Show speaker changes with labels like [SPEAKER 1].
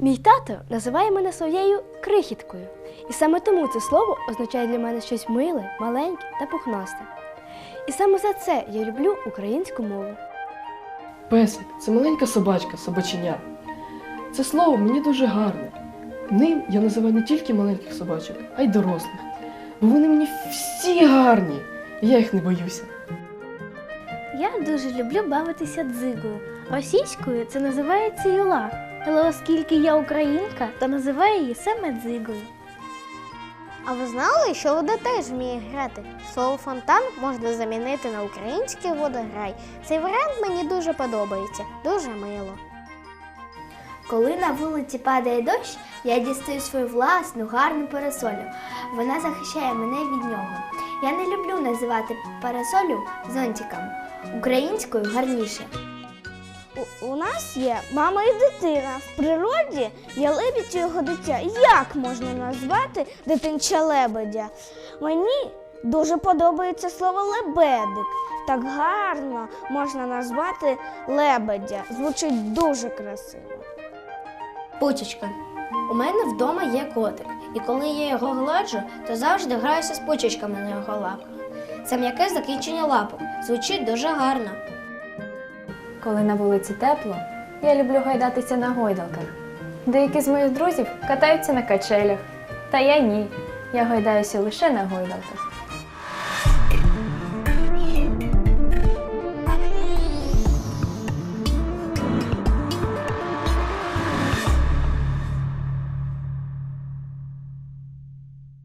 [SPEAKER 1] Тато називає мене своєю крихіткою. І саме тому це слово означає для мене щось миле, маленьке та пухнасте. І саме за це я люблю українську мову.
[SPEAKER 2] Песик це маленька собачка, собаченя. Це слово мені дуже гарне. Ним я називаю не тільки маленьких собачок, а й дорослих. Бо вони мені всі гарні, і я їх не боюся.
[SPEAKER 1] Я дуже люблю бавитися дзигою. Російською це називається юла. Але оскільки я українка, то називаю її саме дзигою.
[SPEAKER 3] А ви знали, що вода теж вміє грати? Слово фонтан можна замінити на український водограй. Цей варіант мені дуже подобається, дуже мило.
[SPEAKER 4] Коли на вулиці падає дощ, я дістаю свою власну гарну парасолю. Вона захищає мене від нього. Я не люблю називати парасолю зонтиком. Українською гарніше.
[SPEAKER 5] У, нас є мама і дитина. В природі є лебідь і його дитя. Як можна назвати дитинча лебедя? Мені дуже подобається слово лебедик. Так гарно можна назвати лебедя. Звучить дуже красиво.
[SPEAKER 4] Пучечка. У мене вдома є котик, і коли я його гладжу, то завжди граюся з пучечками на його лапках. Це м'яке закінчення лапок. Звучить дуже гарно.
[SPEAKER 6] Коли на вулиці тепло, я люблю гайдатися на гойдалках. Деякі з моїх друзів катаються на качелях. Та я ні. Я гайдаюся лише на гойдалках.